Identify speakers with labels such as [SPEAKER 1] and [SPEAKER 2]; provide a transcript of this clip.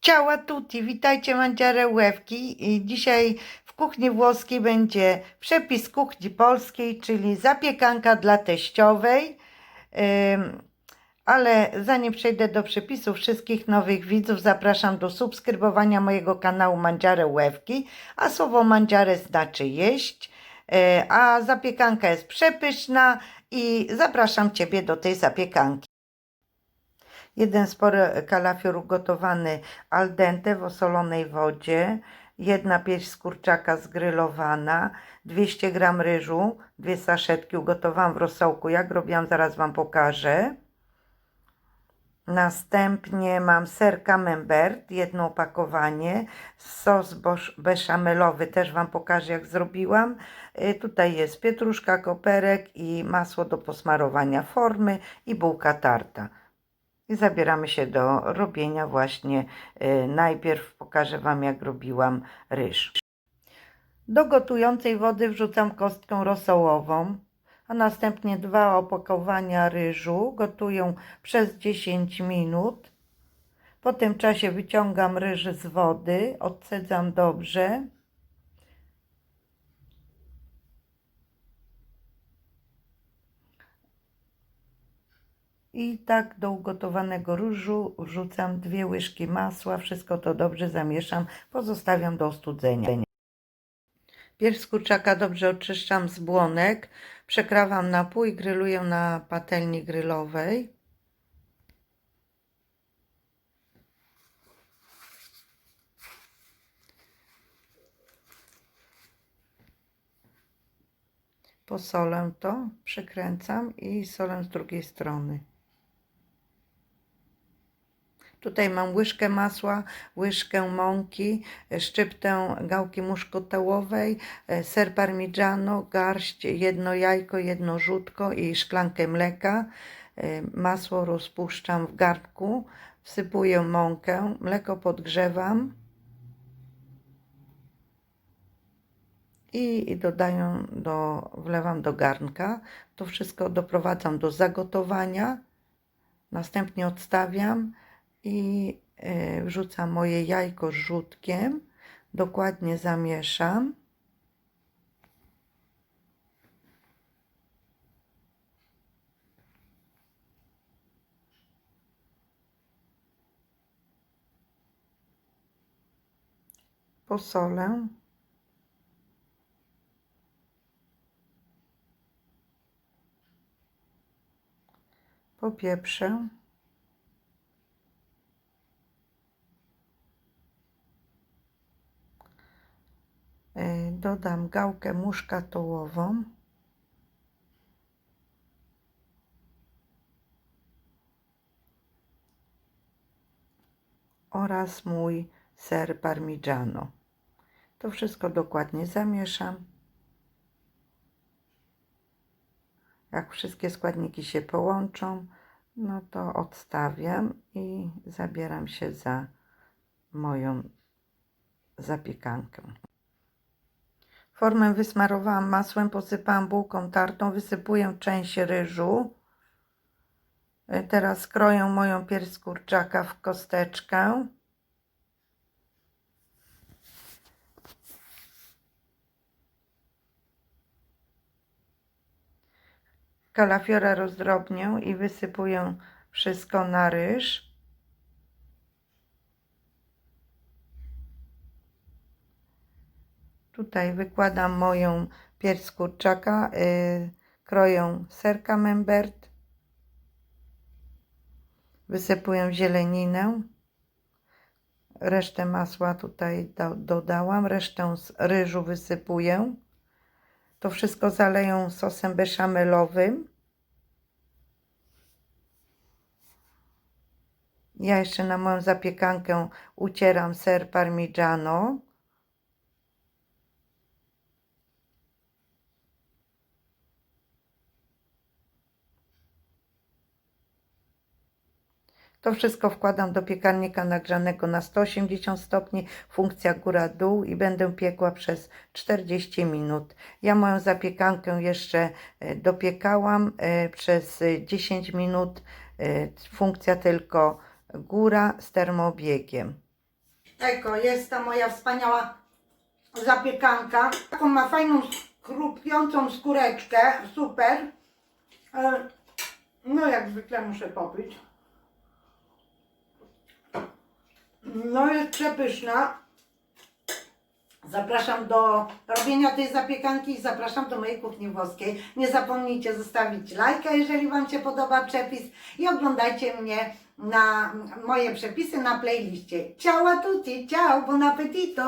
[SPEAKER 1] Ciała tutti, witajcie Mandziare Łewki. I dzisiaj w kuchni włoskiej będzie przepis kuchni polskiej, czyli zapiekanka dla teściowej. Ale zanim przejdę do przepisów wszystkich nowych widzów, zapraszam do subskrybowania mojego kanału Mandziare Łewki, a słowo Mandziare znaczy jeść, a zapiekanka jest przepyszna i zapraszam Ciebie do tej zapiekanki. Jeden spory kalafior ugotowany al dente w osolonej wodzie, jedna pierś z kurczaka zgrylowana, 200 g ryżu, dwie saszetki ugotowałam w rosołku, jak robiłam zaraz Wam pokażę. Następnie mam ser camembert, jedno opakowanie, sos beszamelowy, też Wam pokażę jak zrobiłam. Y, Tutaj jest pietruszka, koperek i masło do posmarowania formy i bułka tarta. I zabieramy się do robienia właśnie. y, Najpierw pokażę Wam jak robiłam ryż. Do gotującej wody wrzucam kostkę rosołową, a następnie dwa opakowania ryżu gotują przez 10 minut. Po tym czasie wyciągam ryż z wody, odcedzam dobrze. I tak do ugotowanego ryżu wrzucam dwie łyżki masła, wszystko to dobrze zamieszam, pozostawiam do ostudzenia. Pierś z kurczaka dobrze oczyszczam z błonek, przekrawam na pół i gryluję na patelni grylowej. Posolę to, przykręcam i solę z drugiej strony. Tutaj mam łyżkę masła, łyżkę mąki, szczyptę gałki muszkotałowej, e, ser parmigiano, garść, jedno jajko, jedno żółtko i szklankę mleka. E, Masło rozpuszczam w garnku, wsypuję mąkę, mleko podgrzewam i dodaję do, wlewam do garnka. To wszystko doprowadzam do zagotowania. Następnie odstawiam i y, wrzucam moje jajko z żółtkiem. Dokładnie zamieszam. Posolę. Popieprzę. Dodam gałkę muszkatołową. Oraz mój ser parmigiano. To wszystko dokładnie zamieszam. Jak wszystkie składniki się połączą, no to odstawiam i zabieram się za moją zapiekankę. Formę wysmarowałam masłem, posypałam bułką tartą, wysypuję część ryżu. Y, Teraz kroję moją pierś kurczaka w kosteczkę. Kalafiora rozdrobnię i wysypuję wszystko na ryż. Tutaj wykładam moją pierś z kurczaka, yy, kroję ser camembert, wysypuję zieleninę, resztę masła tutaj do, dodałam, resztę z ryżu wysypuję. To wszystko zaleję sosem beszamelowym. Ja jeszcze na moją zapiekankę ucieram ser parmigiano. To wszystko wkładam do piekarnika nagrzanego na 180 stopni, funkcja góra-dół i będę piekła przez 40 minut. Ja moją zapiekankę jeszcze e, dopiekałam e, przez e, 10 minut, e, funkcja tylko góra z termobiegiem. Eko, jest ta moja wspaniała zapiekanka. Taką ma fajną, skrupiącą skóreczkę, super. No jak zwykle muszę popić. No jest przepyszna. Zapraszam do robienia tej zapiekanki i zapraszam do mojej kuchni włoskiej. Nie zapomnijcie zostawić lajka, jeżeli Wam się podoba przepis i oglądajcie mnie na moje przepisy na playliście. Ciao a tutti, ciao, buon appetito!